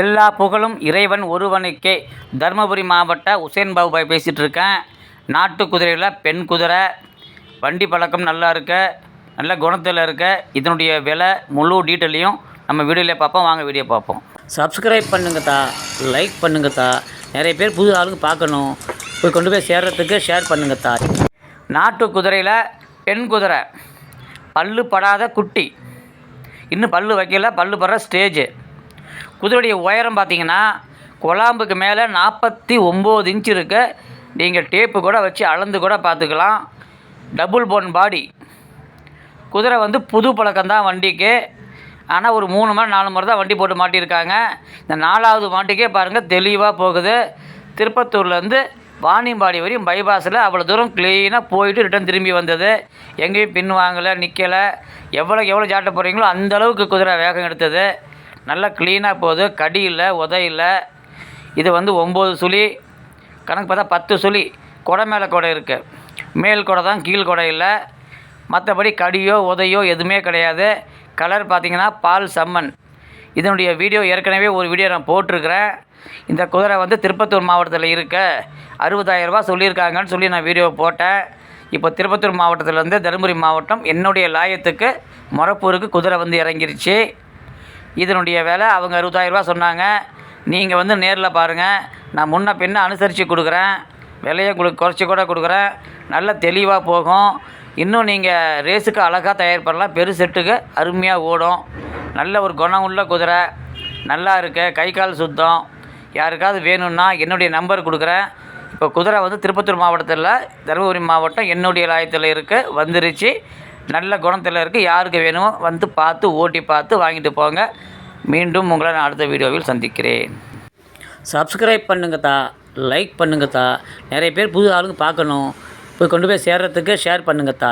எல்லா புகழும் இறைவன் ஒருவனுக்கே. தருமபுரி மாவட்ட உசேன் பாபுபாய் பேசிகிட்டு இருக்கேன் நாட்டு குதிரையில் பெண் குதிரை வண்டி பழக்கம் நல்லா இருக்க நல்ல குணத்தில் இருக்க இதனுடைய விலை முழு டீட்டெயிலையும் நம்ம வீடியோவில் பார்ப்போம். வாங்க வீடியோ பார்ப்போம். சப்ஸ்கிரைப் பண்ணுங்கத்தா லைக் பண்ணுங்கத்தா. நிறைய பேர் புது ஆளுங்க பார்க்கணும். போய் கொண்டு போய் சேர்றதுக்கு ஷேர் பண்ணுங்கத்தா. நாட்டு குதிரையில் பெண் குதிரை பல்லு படாத குட்டி. இன்னும் பல்லு வைக்கல பல்லு படுற ஸ்டேஜு குதிரையுடைய உயரம் பார்த்தீங்கன்னா குழாம்புக்கு மேலே நாற்பத்தி ஒம்பது இன்ச் இருக்கு. நீங்கள் டேப்பு கூட வச்சு அளந்து கூட பார்த்துக்கலாம். டபுள் போன் பாடி குதிரை வந்து புது பழக்கம்தான் வண்டிக்கு. ஆனால் ஒரு மூணு மணி நாலு முறை தான் வண்டி போட்டு மாட்டியிருக்காங்க. இந்த நாலாவது மாட்டுக்கே பாருங்கள் தெளிவாக போகுது. திருப்பத்தூர்லேருந்து வாணியம்பாடி வரையும் பைபாஸில் அவ்வளோ தூரம் க்ளீனாக போயிட்டு ரிட்டன் திரும்பி வந்தது. எங்கேயும் பின் வாங்கலை நிற்கலை எவ்வளோ எவ்வளோ ஜாட்ட போகிறீங்களோ அந்தளவுக்கு குதிரை வேகம் எடுத்தது. நல்லா க்ளீனாக போகுது. கடி இல்லை உதை இது வந்து ஒம்பது சுழி. கணக்கு பார்த்தா பத்து சுழி. கொடை மேலே கொடை இருக்குது மேல் கொடை தான் கீழ் கொடை இல்லை. மற்றபடி கடியோ உதையோ எதுவுமே கிடையாது. கலர் பார்த்திங்கன்னா பால் சம்மன். இதனுடைய வீடியோ ஏற்கனவே ஒரு வீடியோ நான் போட்டிருக்கிறேன். இந்த குதிரை வந்து திருப்பத்தூர் மாவட்டத்தில் இருக்க. அறுபதாயிரரூபா சொல்லியிருக்காங்கன்னு சொல்லி நான் வீடியோ போட்டேன். இப்போ திருப்பத்தூர் மாவட்டத்திலேருந்து தருமபுரி மாவட்டம் என்னுடைய லாயத்துக்கு மொரப்பூருக்கு குதிரை வந்து இறங்கிருச்சு. இதனுடைய விலை அவங்க அறுபதாயிரரூபா சொன்னாங்க. நீங்கள் வந்து நேரில் பாருங்கள் நான் முன்ன பின்ன அனுசரித்து கொடுக்குறேன். விலையை உங்களுக்கு குறைச்சி கூட கொடுக்குறேன். நல்ல தெளிவாக போகும். இன்னும் நீங்கள் ரேஸுக்கு அழகாக தயார் பண்ணலாம். பெரு செட்டுக்கு அருமையாக ஓடும். நல்ல ஒரு குணம் உள்ள குதிரை. நல்லா இருக்கு. கை கால் சுத்தம். யாருக்காவது வேணும்னா என்னுடைய நம்பர் கொடுக்குறேன். இப்போ குதிரை வந்து திருப்பத்தூர் மாவட்டத்தில் தருமபுரி மாவட்டம் என்னுடைய லாயத்தில் இருக்குது வந்துருச்சு. நல்ல குணத்தில் இருக்குது யாருக்கு வேணுமோ வந்து பார்த்து ஓட்டி பார்த்து வாங்கிட்டு போங்க. மீண்டும் உங்களை நான் அடுத்த வீடியோவில் சந்திக்கிறேன். சப்ஸ்கிரைப் பண்ணுங்கத்தா லைக் பண்ணுங்கத்தா நிறைய பேர் புது ஆளுங்க பார்க்கணும். போய் கொண்டு போய் சேர்கிறதுக்கு ஷேர் பண்ணுங்கத்தா